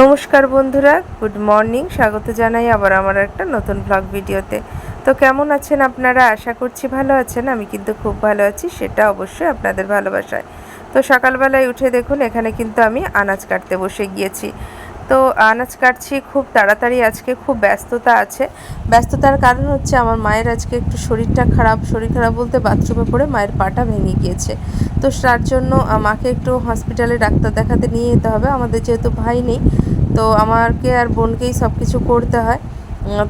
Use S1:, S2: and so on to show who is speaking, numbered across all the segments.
S1: নমস্কার বন্ধুরা, good morning. স্বাগত জানাই আবার আমার একটা নতুন ব্লগ ভিডিওতে। তো কেমন আছেন আপনারা? আশা করছি ভালো আছেন। আমি কিন্তু খুব ভালো আছি, সেটা অবশ্যই আপনাদের ভালোবাসায়। তো সকালবেলায় উঠে দেখুন, এখানে কিন্তু আমি আনাজ কাটতে বসে গিয়েছি। তো আনাজ কাটছি খুব তাড়াতাড়ি, আজকে খুব ব্যস্ততা আছে। ব্যস্ততার কারণ হচ্ছে আমার মায়ের আজকে একটু শরীরটা খারাপ, শরীর খারাপ বলতে বাথরুমে পড়ে মায়ের পাটা ভেঙে গিয়েছে। তো তার জন্য আমাকে একটু হসপিটালে ডাক্তার দেখাতে নিয়ে যেতে হবে। আমাদের যেহেতু ভাই নেই তো আমাকে আর বোনকেই সব কিছু করতে হয়।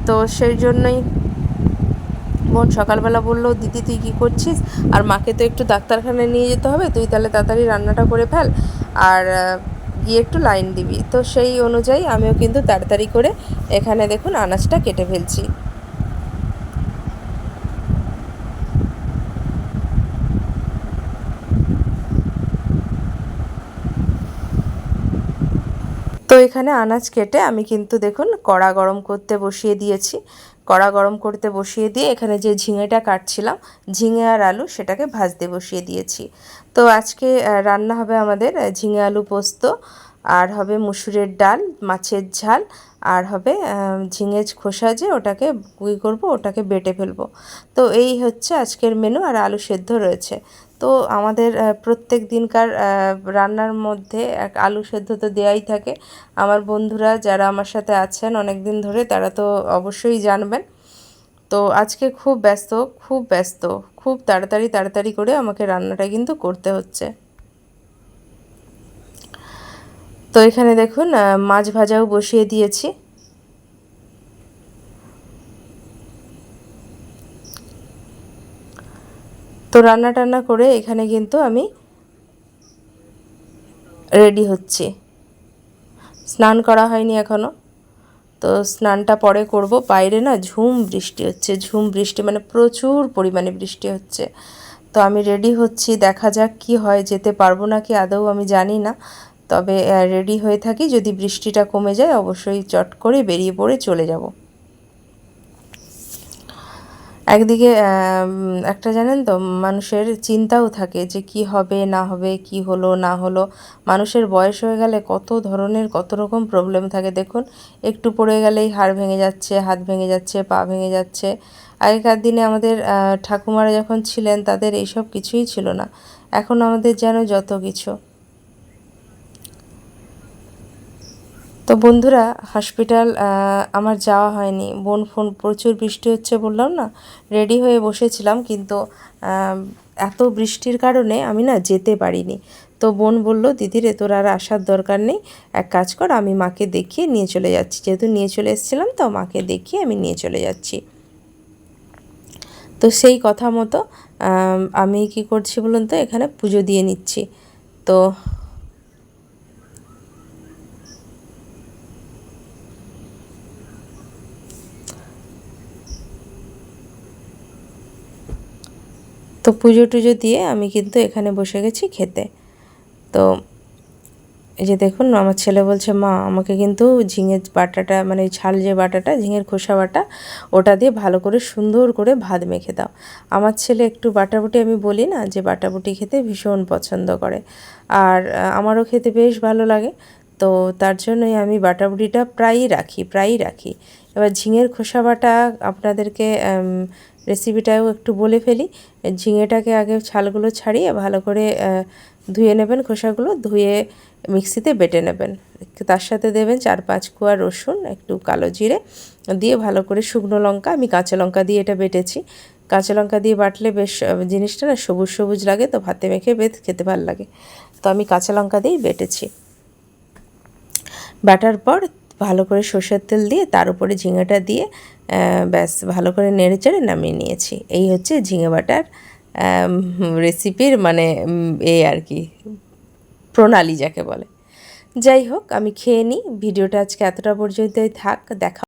S1: তো সেই জন্যই বোন সকালবেলা বলল, দিদি, তুই কী করছিস? আর মাকে তো একটু ডাক্তারখানায় নিয়ে যেতে হবে, তুই তাহলে তাড়াতাড়ি রান্নাটা করে ফেল আর গিয়ে একটু লাইন দিবি। তো সেই অনুযায়ী আমিও কিন্তু তাড়াতাড়ি করে এখানে দেখুন আনাজটা কেটে ফেলছি। তো এখানে আনাজ কেটে আমি কিন্তু দেখুন কড়া গরম করতে বসিয়ে দিয়েছি। কড়া গরম করতে বসিয়ে দিয়ে এখানে যে ঝিঙেটা কাটছিলাম, ঝিঙে আর আলু সেটাকে ভাজতে বসিয়ে দিয়েছি। তো আজকে রান্না হবে আমাদের ঝিঙে আলু পোস্ত, আর হবে মুসুরের ডাল, মাছের ঝাল, আর হবে ঝিঙে খোসা যে ওটাকে কী করব, ওটাকে বেটে ফেলব। তো এই হচ্ছে আজকের মেনু আর আলু সেদ্ধ রয়েছে। তো আমাদের প্রত্যেক দিনকার রান্নার মধ্যে এক আলু সেদ্ধ তো দেওয়াই থাকে। আমার বন্ধুরা যারা আমার সাথে আছেন অনেক দিন ধরে, তারা তো অবশ্যই জানবেন। তো আজকে খুব ব্যস্ত খুব ব্যস্ত, খুব তাড়াতাড়ি তাড়াতাড়ি করে আমাকে রান্নাটা কিন্তু করতে হচ্ছে। তো এখানে দেখুন মাছ ভাজাও বসিয়ে দিয়েছি। রান্না টান্না করে এখানে কিন্তু আমি রেডি হচ্ছি। স্নান করা হয়নি এখনও তো স্নানটা পরে করব। বাইরে না ঝুম বৃষ্টি হচ্ছে, ঝুম বৃষ্টি মানে প্রচুর পরিমাণে বৃষ্টি হচ্ছে। তো আমি রেডি হচ্ছি, দেখা যাক কি হয়, যেতে পারব না কি আদৌ আমি জানি না। তবে রেডি হয়ে থাকি। যদি বৃষ্টিটা কমে যায়, অবশ্যই চট করে বেরিয়ে পড়ে চলে যাব। একদিকে একটা জানেন তো, মানুষের চিন্তাও থাকে যে কি হবে, না হবে, কি হলো, না হলো। মানুষের বয়স হয়ে গেলে কত ধরনের, কত রকম প্রবলেম থাকে। দেখুন, একটু পড়ে গেলেই হাড় ভেঙে যাচ্ছে, হাত ভেঙে যাচ্ছে, পা ভেঙে যাচ্ছে। আগেকার দিনে আমাদের ঠাকুমারা যখন ছিলেন, তাদের এইসব কিছুই ছিল না। এখন আমাদের যেন যত কিছু। তো বন্ধুরা হসপিটাল আমার যাওয়া হয়নি। বোন ফোন, প্রচুর বৃষ্টি হচ্ছে বললাম না? রেডি হয়ে বসেছিলাম, কিন্তু এত বৃষ্টির কারণে আমি না যেতে পারিনি। তো বোন বলল দিদিরে তোর আর আসার দরকার নেই। এক কাজ কর, আমি মাকে দেখিয়ে নিয়ে চলে যাচ্ছি। যেহেতু নিয়ে চলে এসেছিলাম, তো মাকে দেখিয়ে আমি নিয়ে চলে যাচ্ছি। তো সেই কথা মতো আমি কি করছি বলুন তো? এখানে পুজো দিয়ে নিচ্ছি। তো তো পুজো টুজো দিয়ে আমি কিন্তু এখানে বসে গেছি খেতে। তো এই যে দেখুন, আমার ছেলে বলছে, মা, আমাকে কিন্তু ঝিঙের বাটাটা মানে ঝাল যে বাটাটা, ঝিঙের খোসা বাটা, ওটা দিয়ে ভালো করে সুন্দর করে ভাত মেখে দাও। আমার ছেলে একটু বাটাবুটি আমি বলি না, যে বাটাবুটি খেতে ভীষণ পছন্দ করে। আর আমারও খেতে বেশ ভালো লাগে। তো তার জন্যই আমি বাটাবুটিটা প্রায়ই রাখি প্রায়ই রাখি। এবার ঝিঙের খোসা বাটা আপনাদেরকে রেসিপিটাও একটু বলে ফেলি। ঝিঙেটাকে আগে ছালগুলো ছাড়িয়ে ভালো করে ধুয়ে নেবেন খোসাগুলো, ধুয়ে মিক্সিতে বেটে নেবেন। তার সাথে দেবেন চার পাঁচ কোয়া রসুন, একটু কালো জিরে, দিয়ে ভালো করে শুকনো লঙ্কা, আমি কাঁচা লঙ্কা দিয়ে এটা বেটেছি। কাঁচা লঙ্কা দিয়ে বাটলে বেশ জিনিসটা না সবুজ সবুজ লাগে, তো ভাতে মেখে বেশ খেতে ভালো লাগে তো আমি কাঁচা লঙ্কা দিয়েই বেটেছি। বাটার পর ভালো করে সর্ষের তেল দিয়ে, তার উপরে ঝিঙেটা দিয়ে ব্যাস ভালো করে নেড়ে চেড়ে নামিয়ে নিয়েছি। এই হচ্ছে ঝিঙে বাটার রেসিপির মানে এ আর কি, প্রণালী যাকে বলে। যাই হোক, আমি খেয়ে নিই। ভিডিওটা আজকে এতটা পর্যন্তই থাক। দেখা